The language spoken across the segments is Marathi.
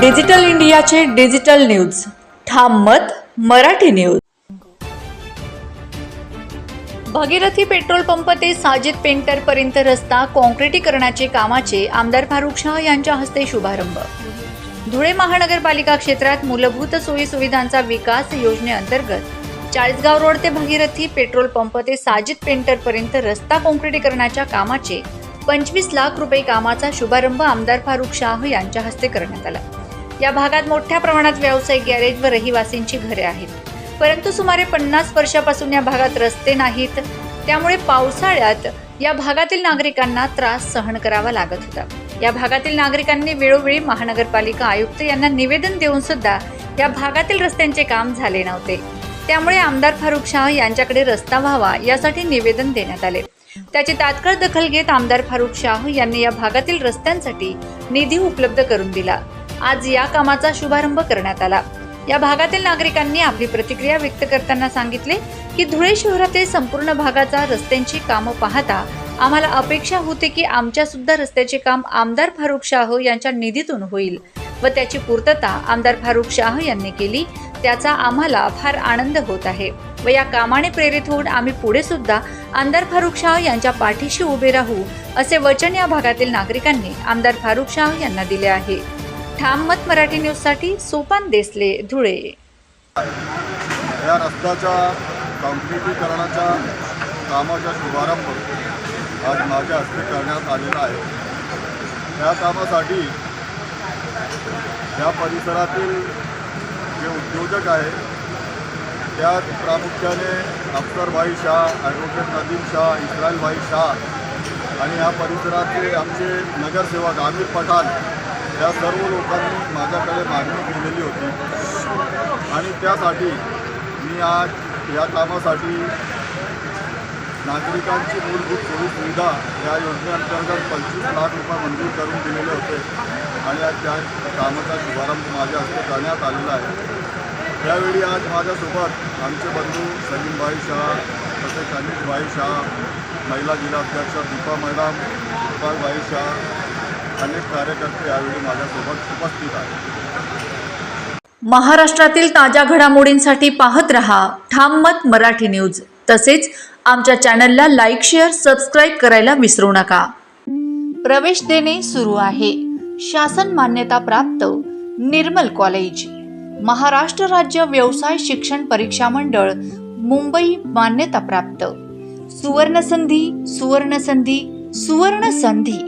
डिजिटल इंडियाचे डिजिटल न्यूज. ठाम मत Marathi news. Bhagirathi petrol pump ते साजिद पेंटर पर्यंत रस्ता कॉन्क्रिटीकरणाचे कामाचे आमदार फारुख शाह यांच्या हस्ते शुभारंभ. धुळे महानगरपालिका क्षेत्रात मूलभूत सोयी सुविधांचा विकास योजनेअंतर्गत चाळीसगाव रोड ते भगीरथी पेट्रोल पंप ते साजिद पेंटर पर्यंत रस्ता कॉन्क्रिटीकरणाच्या कामाचे पंचवीस लाख रुपये कामाचा शुभारंभ आमदार फारुख शाह यांच्या हस्ते करण्यात आला. या भागात मोठ्या प्रमाणात व्यावसायिक गॅरेज व रहिवासींची घरे आहेत. परंतु सुमारे पन्नास वर्षापासून या भागात रस्ते नाहीत. त्यामुळे पावसाळ्यात या भागातील नागरिकांना त्रास सहन करावा लागत होता. या भागातील नागरिकांनी वेळोवेळी महानगरपालिका आयुक्त यांना निवेदन देऊन सुद्धा या भागातील रस्त्यांचे काम झाले नव्हते. त्यामुळे आमदार फारुख शाह यांच्याकडे रस्ता व्हावा यासाठी निवेदन देण्यात आले. त्याची तात्काळ दखल घेत आमदार फारुख शाह यांनी या भागातील रस्त्यांसाठी निधी उपलब्ध करून दिला. आज या कामाचा शुभारंभ करण्यात आला. या भागातील नागरिकांनी आपली प्रतिक्रिया व्यक्त करताना सांगितले की धुळे शहरातील संपूर्ण भागाचा रस्त्यांची कामं पाहता आम्हाला अपेक्षा होती की आमच्या सुद्धा रस्त्याचे काम आमदार फारुख शाह यांच्या निधीतून होईल व त्याची पूर्तता आमदार फारुख शाह यांनी केली. त्याचा आम्हाला फार आनंद होत आहे व या कामाने प्रेरित होऊन आम्ही पुढे सुद्धा आमदार फारुख शाह यांच्या पाठीशी उभे राहू असे वचन या भागातील नागरिकांनी आमदार फारुख शाह यांना दिले आहे. ठाम मत मराठी न्यूजसाठी सोपान देसले धुळे. या रस्त्याच्या काँक्रिटीकरणाच्या कामाचा शुभारंभ आज माझ्या हस्ते करण्यात आलेला आहे. या कामासाठी या परिसरातील जे उद्योजक आहे त्यात प्रामुख्याने अख्तरभाई शाह ॲडव्होकेट नदीम शाह इस्रायलभाई शाह आणि या परिसरातले आमचे नगरसेवक आमिर पठाण या सर्व लोकांनी माझ्याकडे मागणी केलेली होती. आणि त्यासाठी मी आज या कामासाठी नागरिकांची मूलभूत सोयी सुविधा या योजनेअंतर्गत पंचवीस लाख रुपये मंजूर करून दिलेले होते आणि आज त्या कामाचा शुभारंभ माझ्या हस्ते करण्यात आलेला आहे. त्यावेळी आज माझ्यासोबत आमचे बंधू सलीमभाई शाह तसेच अनिलभाई शाह महिला जिल्हाध्यक्ष दीपा मॅडम गोपालभाई शाह अनेक कार्यकर्ते यावेळी माझ्यासोबत उपस्थित आहेत. महाराष्ट्रातील ताज्या घडामोडींसाठी पाहत रहा ठाम मत मराठी न्यूज. तसेच आमच्या चॅनलला लाईक शेअर सबस्क्राईब करायला विसरू नका. प्रवेश देणे सुरू आहे. शासन मान्यता प्राप्त निर्मल कॉलेज. महाराष्ट्र राज्य व्यवसाय शिक्षण परीक्षा मंडळ मुंबई मान्यता प्राप्त. सुवर्ण संधी सुवर्ण संधी सुवर्ण संधी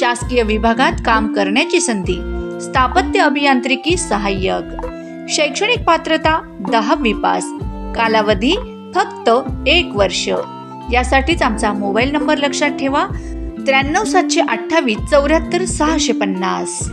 शासकीय विभागात काम करण्याची संधी. स्थापत्य अभियांत्रिकी सहाय्यक. शैक्षणिक पात्रता दहावी पास. कालावधी फक्त एक वर्ष. यासाठीच आमचा मोबाईल नंबर लक्षात ठेवा. त्र्याण्णव सातशे अठ्ठावीस चौऱ्याहत्तर सहाशे पन्नास.